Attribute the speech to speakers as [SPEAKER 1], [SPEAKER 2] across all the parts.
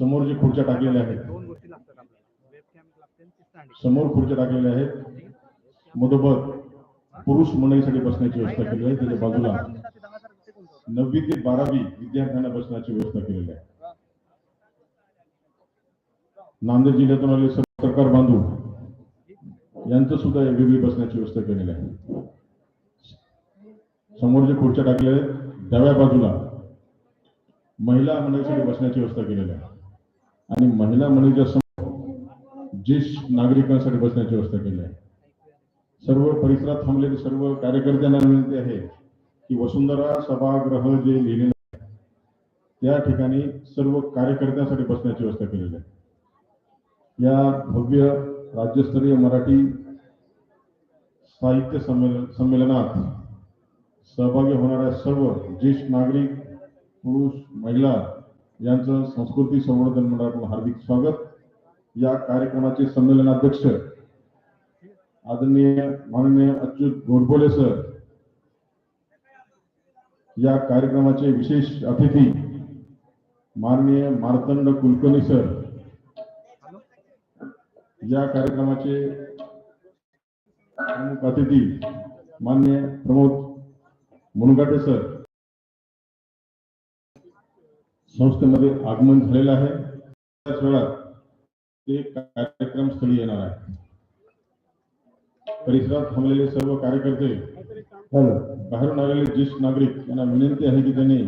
[SPEAKER 1] समोर जे खुर्च्या टाकलेल्या आहेत. समोर खुर्च्या टाकलेल्या आहेत. मधोमध पुरुष मंडळीसाठी बसण्याची व्यवस्था केली आहे. त्याच्या बाजूला नववी ते बारावी विद्यार्थ्यांना बसण्याची व्यवस्था केलेली आहे. नांदेड जिल्ह्यातून सर्व सरकार बांधव यांचं सुद्धा वेगळी बसण्याची व्यवस्था केलेली आहे. समोर जे खुर्च्या टाकले आहेत डाव्या बाजूला महिला मंडळीसाठी बसण्याची व्यवस्था केलेली आहे. आणि महिला मंडळीच्या समोर ज्येष्ठ नागरिकांसाठी बसण्याची व्यवस्था केली आहे. सर्व परिसरात थांबलेले सर्व कार्यकर्त्यांना विनंती आहे की वसुंधरा सभागृह जे लिहिलेलं आहे त्या ठिकाणी सर्व कार्यकर्त्यांसाठी बसण्याची व्यवस्था केलेली आहे. या भव्य राज्यस्तरीय मराठी साहित्य संमेलन संमेलनात सहभागी होणाऱ्या सर्व ज्येष्ठ नागरिक पुरुष महिला यांचं संस्कृती संवर्धन मंडळाकडून हार्दिक स्वागत. या कार्यक्रमाचे संमेलनाध्यक्ष आदरणीय माननीय अच्युत गोडबोले सर. या कार्यक्रमाचे विशेष अतिथी माननीय मार्तंड कुलकर्णी सर. या कार्यक्रमाचे प्रमुख अतिथी माननीय प्रमोद मुनगाटे सर. संस्थेमध्ये आगमन झालेलं आहे. त्याच वेळात ते कार्यक्रम स्थळी येणार आहे. परिसरात थांबलेले सर्व कार्यकर्ते बाहेरून आलेले ज्येष्ठ नागरिक यांना विनंती आहे की त्यांनी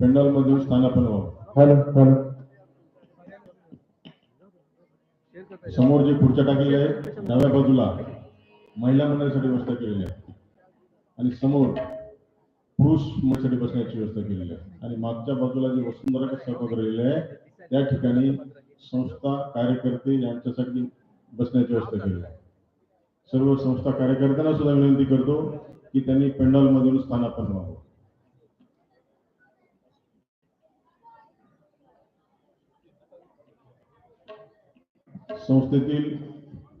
[SPEAKER 1] पेंडॉलमध्ये स्थानापन्न व्हावं.
[SPEAKER 2] Hello hello.
[SPEAKER 1] समोर जे खुर्च्या टाकलेल्या आहेत डाव्या बाजूला महिला मंडळासाठी व्यवस्था केलेली आहे. आणि समोर पुरुष मंडळासाठी बसण्याची व्यवस्था केलेली आहे. आणि मागच्या बाजूला जे वसुंधरा सभागृह लिहिलेलं आहे त्या ठिकाणी संस्था कार्यकर्ते यांच्यासाठी बसण्याची व्यवस्था केलेली आहे. सर्व संस्था कार्यकर्त्यांना सुद्धा विनंती करतो की त्यांनी पेंडॉल मधून स्थानापन व्हावं. संस्थेतील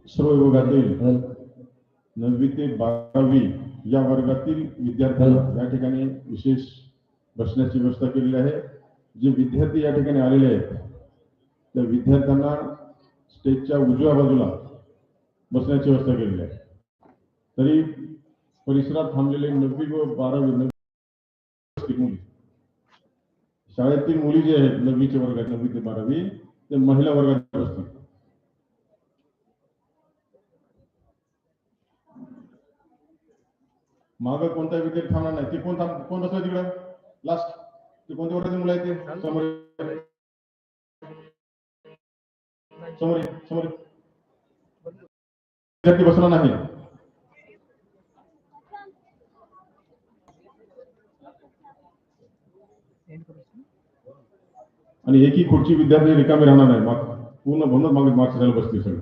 [SPEAKER 1] सर्व विभागातील नववी ते बारावी या वर्गातील विद्यार्थ्यांना या ठिकाणी विशेष बसण्याची व्यवस्था केलेली आहे. जे विद्यार्थी या ठिकाणी आलेले आहेत त्या विद्यार्थ्यांना स्टेजच्या उजव्या बाजूला बसण्याची व्यवस्था केलेली आहे. तरी परिसरात थांबलेले नववी व बारावी नववी मुली शाळेतील मुली जे आहेत नववीच्या वर्गात नववी ते बारावी ते महिला वर्गात असतील माग कोणता विकेट थांबणार नाही. ते कोण थांब कोण बसलं तिकडं? लास्ट ते कोणत्या वर्गाचे मुलं आहेत ते? समोर समोर समोर विद्यार्थी बसला नाही. आणि एकही खुर्ची विद्यार्थी रिकामी राहणार नाही. माग पूर्ण म्हणून मागे मार्क्स साईडला बसतील सगळं.